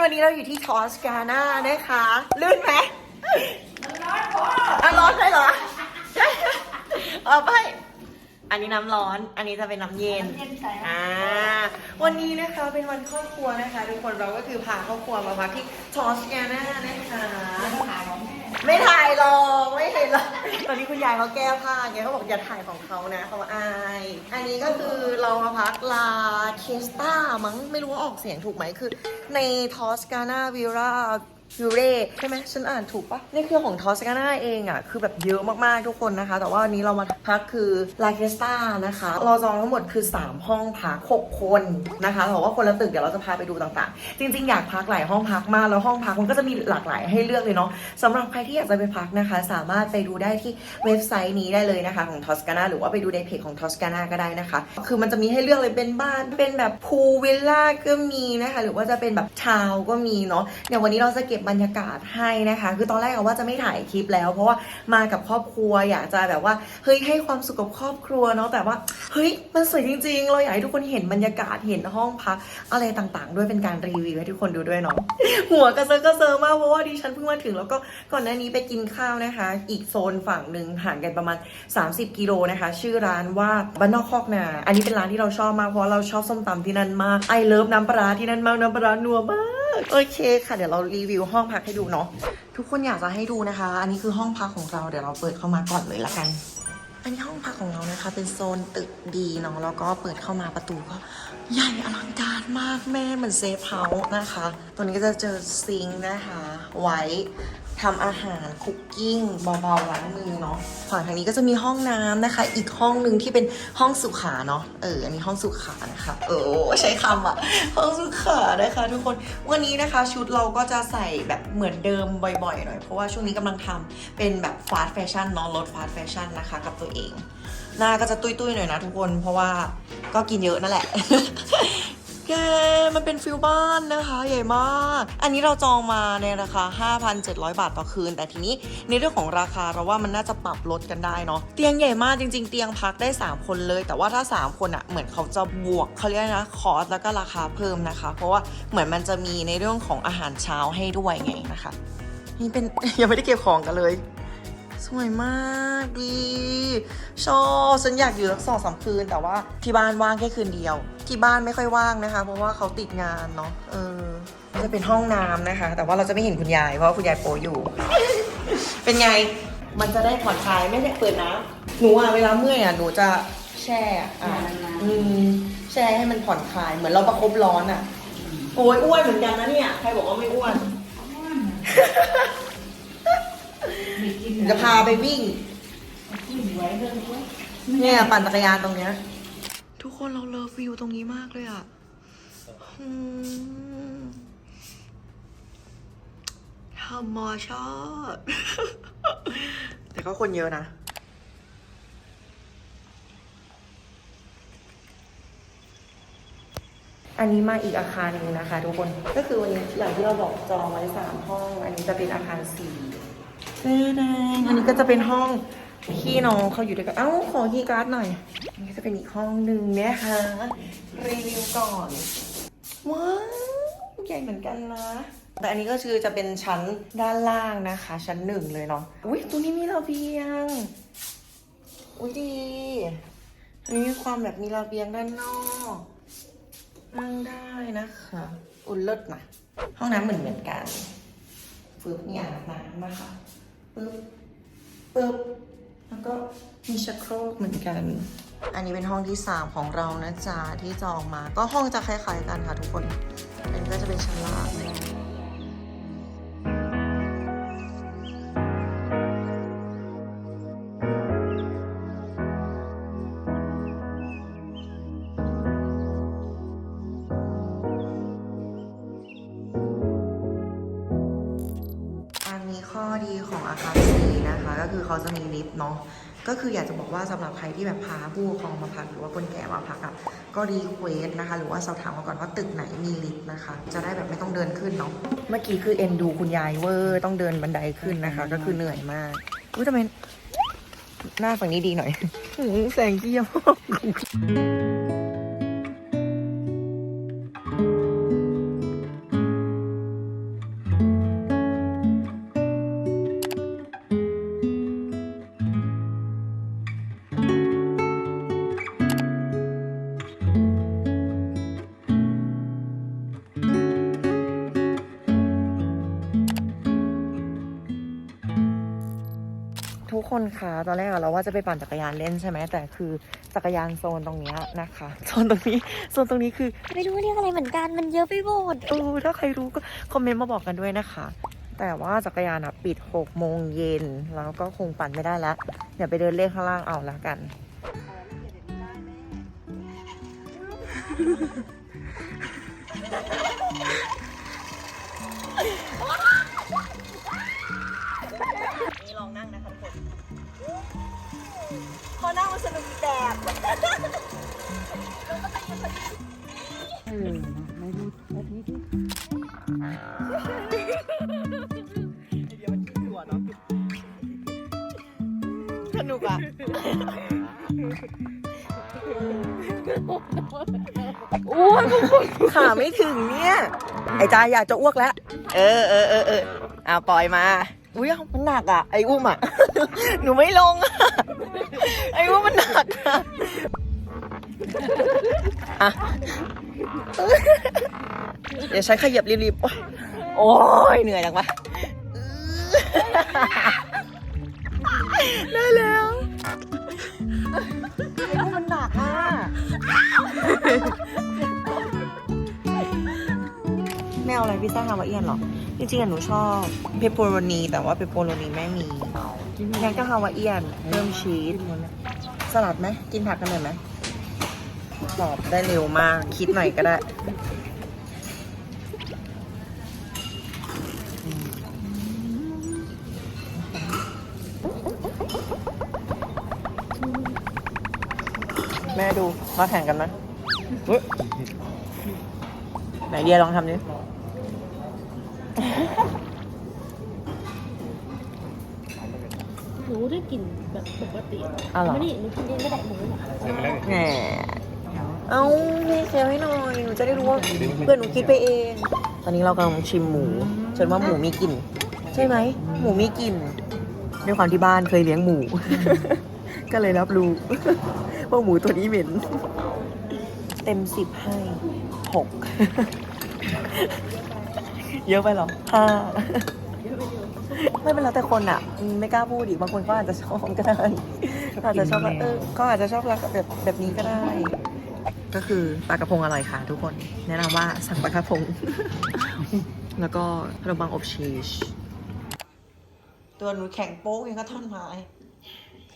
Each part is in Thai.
คนวันนี้เราอยู่ที่ทอสกาน่านะคะ ลื่นไหมร้อนพอร้อนใช่เหรอใช่เอาไป อันนี้น้ำร้อน อันนี้จะเป็นน้ำเย็นอ่า วันนี้นะคะเป็นวันครอบครัวนะคะ ทุกคนเราก็คือพาครอบครัวมาพักที่ทอสกาน่านะคะ ไม่ถ่ายหรอกไม่เห็นหรอกตอนนี้คุณยายเขาแก้ผ้าไงเขาบอกอย่าถ่ายของเขานะเขาอาย อันนี้ก็คือเรามาพักลาเคสตามั้งไม่รู้ว่าออกเสียงถูกไหมคือ ในทอสกานาวิรา วิเรใช่ไหมฉันอ่านถูกปะในเครือของทอสกา n าเองอะ คือแบบเยอะมากๆทุกคนนะคะ แต่ว่าวันนี้เรามาพักคือลาเคสตานะคะ เราจองทั้งหมดคือ 3 ห้องพัก6คนนะคะแต่ว่าคนละตึกเดี๋ยวเราจะพาไปดูต่างๆ จริง ๆ อยากพักหลายห้องพักมาก แล้วห้องพักมันก็จะมีหลากหลายให้เลือกเลยเนาะสำหรับใครที่อยากจะไปพักนะคะ สามารถไปดูได้ที่เว็บไซต์นี้ได้เลยนะคะ ของทอสกา n าหรือว่าไปดูในเพจของทอสกา n าก็ได้นะคะ คือมันจะมีให้เลือกเลยเป็นบ้านเป็นแบบพูลวิลล่าก็มีนะคะ หรือว่าจะเป็นแบบทาว์ก็มีเนาะเดี๋ยววันนี้เราจะเก็บบรรยากาศให้นะคะ คือตอนแรกอะว่าจะไม่ถ่ายคลิปแล้ว เพราะว่ามากับครอบครัวอยากจะแบบว่าเฮ้ยให้ความสุขกับครอบครัวเนาะแต่ว่าเฮ้ยมันสวยจริง ๆ เราอยากให้ทุกคนเห็นบรรยากาศเห็นห้องพักอะไรต่างๆ ด้วยเป็นการรีวิวให้ทุกคนดูด้วยเนาะหัวกระเซาะกระเซิงมากเพราะว่าดิฉันเพิ่งมาถึงแล้วก็ก่อนหน้านี้ไปกินข้าวนะคะ อีกโซนฝั่งหนึ่งห่างกันประมาณ 30 กิโลนะคะ ชื่อร้านว่าบ้านนอกคอกนา อันนี้เป็นร้านที่เราชอบมากเพราะเราชอบส้มตำที่นั่นมากไอเลิฟน้ำปลาที่นั่นมากน้ำปลาร้านัวมาก โอเคค่ะ เดี๋ยวเรารีวิวห้องพักให้ดูเนาะทุกคนอยากจะให้ดูนะคะ อันนี้คือห้องพักของเราเดี๋ยวเราเปิดเข้ามาก่อนเลยละกัน อันนี้ห้องพักของเรานะคะ เป็นโซนตึกดีเนาะแล้วก็เปิดเข้ามาประตูก็ใหญ่อลังการมากแม่เหมือนเซฟเฮาส์นะคะ ตัวนี้ก็จะเจอซิงค์นะคะ ไว้ ทำอาหารคุกกิ้งเบาๆล้างมือเนาะฝั่งทางนี้ก็จะมีห้องน้ำนะคะ อีกห้องหนึ่งที่เป็นห้องสุขาเนาะเอออันนี้ห้องสุขานะคะเออใช้คำอะห้องสุขานะคะทุกคนวันนี้นะคะชุดเราก็จะใส่แบบเหมือนเดิมบ่อยๆหน่อยเพราะว่าช่วงนี้กำลังทำเป็นแบบฟาสต์แฟชั่นเนาะลดฟาสต์แฟชั่นนะคะกับตัวเองหน้าก็จะตุ้ยๆหน่อยนะทุกคนเพราะว่าก็กินเยอะนั่นแหละ แกมันเป็นฟิลบ้านนะคะ ใหญ่มาก อันนี้เราจองมาในราคา 5,700 บาทต่อคืน แต่ทีนี้ในเรื่องของราคาเราว่ามันน่าจะปรับลดกันได้เนาะเตียงใหญ่มากจริง ๆ เตียงพักได้ 3 คนเลย แต่ว่าถ้า 3 คนอะ่ะเหมือนเขาจะบวกเขาเรียกนะคอสแล้วก็ราคาเพิ่มนะคะ เพราะว่าเหมือนมันจะมีในเรื่องของอาหารเช้าให้ด้วยไงนะคะ นี่เป็นยังไม่ได้เก็บของกันเลย สวยมากดีชอบฉันอยากอยู่สักสองสามคืนแต่ว่าที่บ้านว่างแค่คืนเดียว ที่บ้านไม่ค่อยว่างนะคะ เพราะว่าเขาติดงานเนาะเออจะเป็นห้องน้ำนะคะ แต่ว่าเราจะไม่เห็นคุณยายเพราะว่าคุณยายโปอยู่ เป็นไงมันจะได้ผ่อนคลายไม่ได้เปิดน้ำหนูอะเวลาเมื่อยอะหนูจะแช่อะอะอืมแช่ให้มันผ่อนคลายเหมือนเราประคบร้อนอะโอ้ยอ้วนเหมือนกันนะเนี่ยใครบอกว่าไม่อ้วน จะพาไปวิ่ง เนี่ยปั่นจักรยานตรงเนี้ย ทุกคนเราเลิฟวิวตรงนี้มากเลยอะอืมธรรมชาติแต่ก็คนเยอะนะ อันนี้มาอีกอาคารหนึ่งนะคะ ทุกคน ก็คือวันนี้อย่างที่เราบอกจองไว้สามห้อง อันนี้จะเป็นอาคารสี่ แดงอันนี้ก็จะเป็นห้องพี่น้องเขาอยู่ด้วยกัน เอ้า ขอคีย์การ์ดหน่อย อันนี้จะเป็นอีกห้องหนึ่งนะคะรีวิวก่อน ว้าวใหญ่เหมือนกันนะ แต่อันนี้ก็คือจะเป็นชั้นด้านล่างนะคะ ชั้นหนึ่งเลยเนาะ อุ้ยตรงนี้มีระเบียง อุ้ยดีอันนี้มีความแบบมีระเบียงด้านนอกนั่งได้นะคะอุ่นเลิศนะห้องน้ำเหมือนเหมือนกันปึ๊บมีอ่างน้ำนะคะ ปึ๊บปึ๊บแล้วก็มีชักโครกเหมือนกัน อันนี้เป็นห้องที่ 3 ของเรานะจ๊ะที่จองมา ก็ห้องจะคล้ายๆกันค่ะทุกคน อันนี้ก็จะเป็นชั้นล่าง คะก็คือเขาจะมีลิฟต์เนาะก็คืออยากจะบอกว่าสำหรับใครที่แบบพาผู้ปกครองมาพักหรือว่าคนแก่มาพักอะก็รีเควสนะคะ หรือว่าสอบถามมาก่อนว่าตึกไหนมีลิฟต์นะคะ จะได้แบบไม่ต้องเดินขึ้นเนาะเมื่อกี้คือเอ็นดูคุณยายเวอร์ต้องเดินบันไดขึ้นนะคะ ก็คือเหนื่อยมากอุ้ยทำไมหน้าฝั่งนี้ดีหน่อยหือแสงเยี่ยม คนคะตอนแรกอะเราว่าจะไปปั่นจักรยานเล่นใช่ไหมแต่คือจักรยานโซนตรงเนี้ยนะคะโซนตรงนี้โซนตรงนี้คือไม่รู้เรียกอะไรเหมือนกันมันเยอะไปหมดเออถ้าใครรู้ก็คอมเมนต์มาบอกกันด้วยนะคะ แต่ว่าจักรยานอะปิด6โมงเย็นแล้วก็คงปั่นไม่ได้แล้วเดี๋ยวไปเดินเล่นข้างล่างเอาละกันนี่ลองนั่งนะคะทุกคน พอนั่งมันสนุกอีกแบบสนุกอะโอ้ยขาไม่ถึงเนี่ย ไอ้จาอยากจะอ้วกแล้ว เออเออเออเออเอาปล่อยมา อุ้ยมันหนักอะ ไอ้อุ้มอะ หนูไม่ลงอะไอ้อุ้มมันหนักอะอะเดี๋ยวฉันขยับรีบๆ โอ้ยเหนื่อยจังวะได้แล้วไอ้อุ้มมันหนักอะไม่เอาอะไรพิซซ่าฮาวายเอียนหรอ จริงๆอะหนูชอบเปปเปอโรนี แต่ว่าเปปเปอโรนีไม่มีงั้นก็ฮาวายเอียนเพิ่มชีส สลัดไหมกินผักกันหน่อยไหมตอบได้เร็วมาก คิดหน่อยก็ได้แม่ดูมาแข่งกันไหมไหนเดียลองทำดิ หนูได้กลิ่นแบบปกติอ้าวเหรอ ไม่ได้หนูกินเองไม่ได้หมูอะแหมเอาพี่เซลให้หน่อยหนูจะได้รู้ว่าเพื่อนหนูคิดไปเอง ตอนนี้เรากำลังชิมหมูฉันว่าหมูมีกลิ่น ใช่ไหม หมูมีกลิ่นด้วยความที่บ้านเคยเลี้ยงหมู ก็เลยรับรู้ ว่าหมูตัวนี้เหม็น เต็มสิบให้หก เยอะไปเหรอห้า ไม่เป็นไรแต่คนอะอืมไม่กล้าพูดอีกบางคนก็อาจจะชอบก็ได้อาจจะชอบว่าเออก็อาจจะชอบรักแบบแบบนี้ก็ได้ ก็คือปลากระพงอร่อยค่ะทุกคน แนะนำว่าสั่งปลากระพง แล้วก็ขนมปังอบชีส ตัวหนูแข็งโป๊กยังก็ท่อนไม้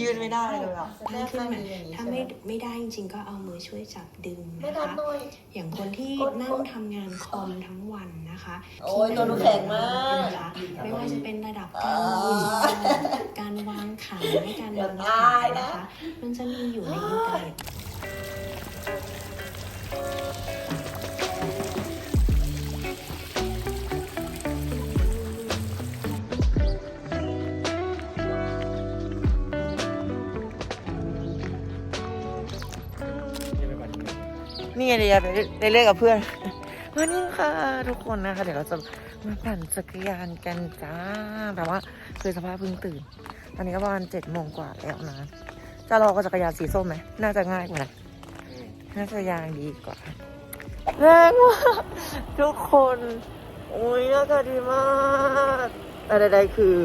ยืนไม่ได้เลยอะถ้าขึ้นมาถ้าไม่ไม่ได้จริงๆก็เอามือช่วยจับดึงไม่นะทันคะหน่อยอย่างคนที่นั่งทำงานคอมทั้งวันนะคะโอ้ยตัวหนูแข็งมากนะคะไม่ว่าจะเป็นระดับการยืนการวางขาการวางขานะคะมันจะมีอยู่ในอินเทอร์เน็ต นี่ไงเดียไปไปเล่นกับเพื่อนวันนี้ค่ะทุกคนนะคะ เดี๋ยวเราจะมาปั่นจักรยานกันจ้าแต่ว่าคือสภาพเพิ่งตื่น ตอนนี้ก็ประมาณเจ็ดโมงกว่าแล้วนะจะรอกับจักรยานสีส้มไหมน่าจะง่ายกว่านะน่าจะยางดีกว่าแรงมากทุกคนโอ้ยน่าจะดีมากแต่ใดๆคือ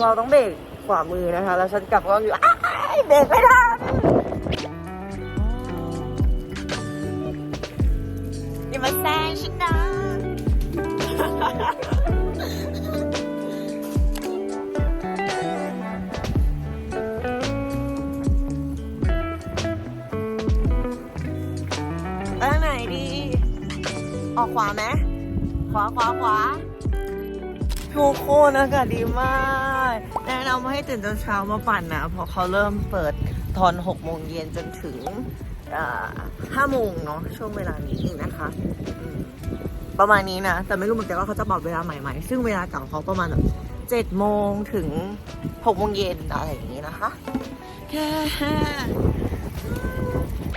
เราต้องเบรกขวามือนะคะ แล้วฉันกลับก็อยู่อ้ายเบรกไม่ได้ มาแซงฉันนะ ไปทางไหนดี ออกขวาไหมขวาขวาขวาทุกคนอากาศดีมาก แนะนำให้ตื่นตอนเช้ามาปั่นนะ เพราะเขาเริ่มเปิดตอน6โมงเย็นจนถึง ห้าโมงเนาะช่วงเวลานี้นะคะประมาณนี้นะ แต่ไม่รู้เหมือนกันว่าเขาจะปรับเวลาใหม่ไหมซึ่งเวลาเก่าเขาประมาณแบบเจ็ดโมงถึงหกโมงเย็นอะไรอย่างนี้นะคะแค่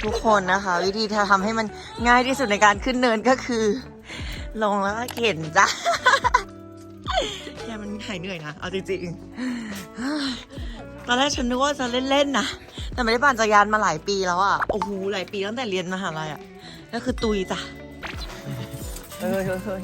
ทุกคนนะคะ วิธีที่ทำให้มันง่ายที่สุดในการขึ้นเนินก็คือ ลงแล้วก็เข็นจ้ะแค่มันหายเหนื่อยนะ เอาจริงๆตอนแรกฉันนึกว่าจะเล่นๆนะ แต่ไม่ได้ปั่นจักรยานมาหลายปีแล้วอะ โอ้โห หลายปีตั้งแต่เรียนมหาลัยอะก็คือตุยจ้ะเฮ้ยเฮ้ย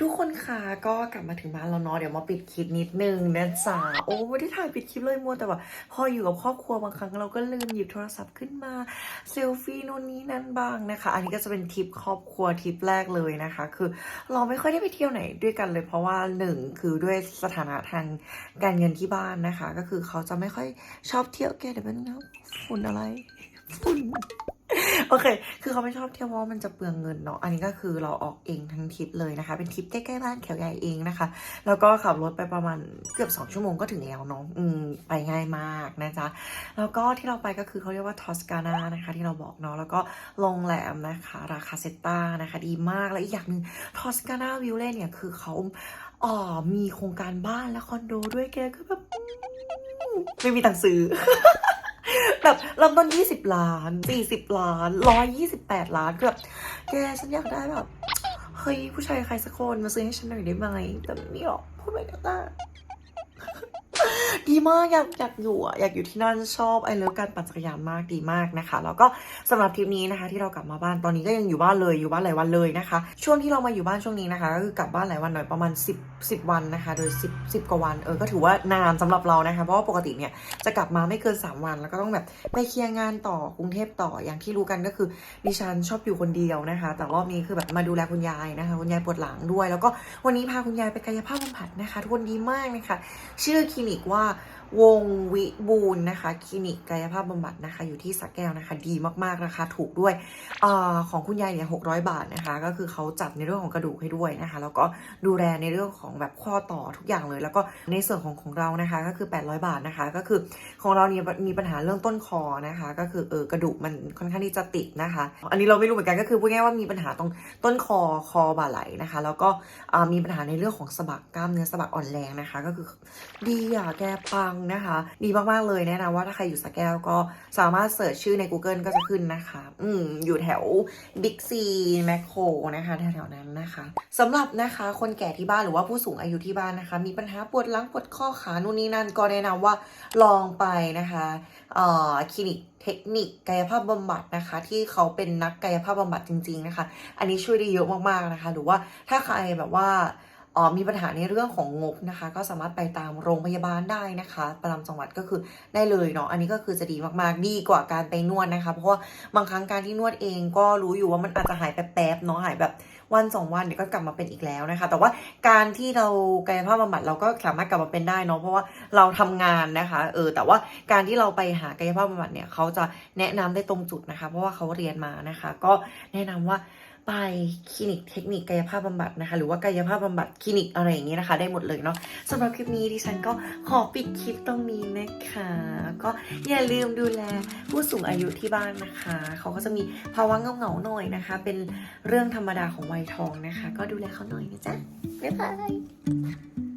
ทุกคนค่ะก็กลับมาถึงบ้านแล้วเนาะเดี๋ยวมาปิดคลิปนิดนึงนะจ๊ะโอ้ไม่ได้ถ่ายปิดคลิปเลยมัวแต่ว่าพออยู่กับครอบครัวบางครั้งเราก็ลืมหยิบโทรศัพท์ขึ้นมาเซลฟี่โน่นนี่นั่นบ้างนะคะ อันนี้ก็จะเป็นทริปครอบครัวทริปแรกเลยนะคะ คือเราไม่ค่อยได้ไปเที่ยวไหนด้วยกันเลย เพราะว่าหนึ่งคือด้วยสถานะทางการเงินที่บ้านนะคะ ก็คือเขาจะไม่ค่อยชอบเที่ยวแกเดี๋ยวมันนะฝุ่นอะไรฝุ่น โอเค คือเขาไม่ชอบเที่ยวเพราะมันจะเปลืองเงินเนาะ อันนี้ก็คือเราออกเองทั้งทริปเลยนะคะ เป็นทริปใกล้ๆบ้านแขวใหญ่เองนะคะ แล้วก็ขับรถไปประมาณเกือบ 2 ชั่วโมงก็ถึงแล้วเนาะ อืม ไปง่ายมากนะจ๊ะ แล้วก็ที่เราไปก็คือเขาเรียกว่าทอสกานานะคะ ที่เราบอกเนาะ แล้วก็โรงแรมนะคะ ราคาเซตตานะคะ ดีมาก และอีกอย่างหนึ่งทอสกานาวิลเล่เนี่ยคือเขาอ่อมีโครงการบ้านและคอนโดด้วยแกคือแบบไม่มีตังค์ซื้อ แบบเริ่มต้น 20 ล้าน 40 ล้าน 128 ล้านคือแบบแกฉันอยากได้แบบ เฮ้ย ผู้ชายใครสักคนมาซื้อให้ฉันหน่อยได้ไหม แต่ไม่หรอกพูดไปก็ได้ ดีมากอยากอยากอยู่อะอยากอยู่ที่นั่นชอบไอเลิฟการปั่นจักรยานมากดีมากนะคะ แล้วก็สำหรับทริปนี้นะคะ ที่เรากลับมาบ้านตอนนี้ก็ยังอยู่บ้านเลยอยู่บ้านหลายวันเลยนะคะ ช่วงที่เรามาอยู่บ้านช่วงนี้นะคะก็คือกลับบ้านหลายวันหน่อยประมาณ 10 10 วันนะคะ โดย 10 10กว่าวันเออก็ถือว่านานสำหรับเรานะคะ เพราะว่าปกติเนี่ยจะกลับมาไม่เกิน 3 วัน แล้วก็ต้องแบบไปเคลียร์งานต่อกรุงเทพต่ออย่างที่รู้กันก็คือดิฉันชอบอยู่คนเดียวนะคะ แต่รอบนี้คือแบบมาดูแลคุณยายนะคะ คุณยายปวดหลังด้วย แล้วก็วันนี้พาคุณยายไปกายภาพบำบัดนะคะทุกคนดีมากนะคะชื่อคลินลิกว่า วงวิบูลย์นะคะคลินิกกายภาพบำบัดนะคะอยู่ที่สแก้วนะคะ ดีมากๆราคาถูกด้วยอของคุณยายเนี่ยหกบาทนะคะ ก็คือเขาจัดในเรื่องของกระดูกให้ด้วยนะคะ แล้วก็ดูแลในเรื่องของแบบข้อต่อทุกอย่างเลย แล้วก็ในส่วนของของเรานะคะก็คือ 800 บาทนะคะ ก็คือของเราเนี่ยมีปัญหาเรื่องต้นคอนะคะ ก็คือเออกระดูกมันค่อนข้างที่จะติดนะคะ อันนี้เราไม่รู้เหมือนกันก็คือพูดง่ายว่ามีปัญหาตรงต้นคอคอบ่าไหลนะคะ แล้วก็มีปัญหาในเรื่องของสะบักกล้ามเนื้อสะบักอ่อนแรงนะคะ ก็คือดีอะแกปังนะคะ ดีมากๆเลยแนะนำว่าถ้าใครอยู่สะแก้วก็สามารถเสิร์ชชื่อใน Google ก็จะขึ้นนะคะ อืมอยู่แถว Big C แมคโครนะคะแถวๆนั้นนะคะสำหรับนะคะคนแก่ที่บ้านหรือว่าผู้สูงอายุที่บ้านนะคะ มีปัญหาปวดหลังปวดข้อขานู่นนี่นั่นก็แนะนำว่าลองไปนะคะเอ่อคลินิกเทคนิคกายภาพบำบัดนะคะ ที่เขาเป็นนักกายภาพบำบัดจริง ๆนะคะ อันนี้ช่วยได้เยอะมากๆนะคะ หรือว่าถ้าใครแบบว่า มีปัญหาในเรื่องของงบนะคะ ก็สามารถไปตามโรงพยาบาลได้นะคะ ประจำจังหวัดก็คือได้เลยเนาะอันนี้ก็คือจะดีมากๆดีกว่าการไปนวดนะคะ เพราะว่าบางครั้งการที่นวดเองก็รู้อยู่ว่ามันอาจจะหายแป๊บๆเนาะหายแบบวันสองวันเดี๋ยวก็กลับมาเป็นอีกแล้วนะคะ แต่ว่าการที่เรากายภาพบำบัดเราก็สามารถกลับมาเป็นได้เนาะเพราะว่าเราทำงานนะคะเออแต่ว่าการที่เราไปหากายภาพบำบัดเนี่ยเขาจะแนะนำได้ตรงจุดนะคะ เพราะว่าเขาเรียนมานะคะ ก็แนะนำว่า ไปคลินิกเทคนิคกายภาพบำบัดนะคะ หรือว่ากายภาพบำบัดคลินิกอะไรอย่างนี้นะคะ ได้หมดเลยเนาะสำหรับคลิปนี้ดิฉันก็ขอปิดคลิปตรงนี้นะคะ ก็อย่าลืมดูแลผู้สูงอายุที่บ้านนะคะ เขาก็จะมีภาวะเงาเงาหน่อยนะคะ เป็นเรื่องธรรมดาของวัยทองนะคะ ก็ดูแลเขาหน่อยนะจ๊ะบ๊ายบาย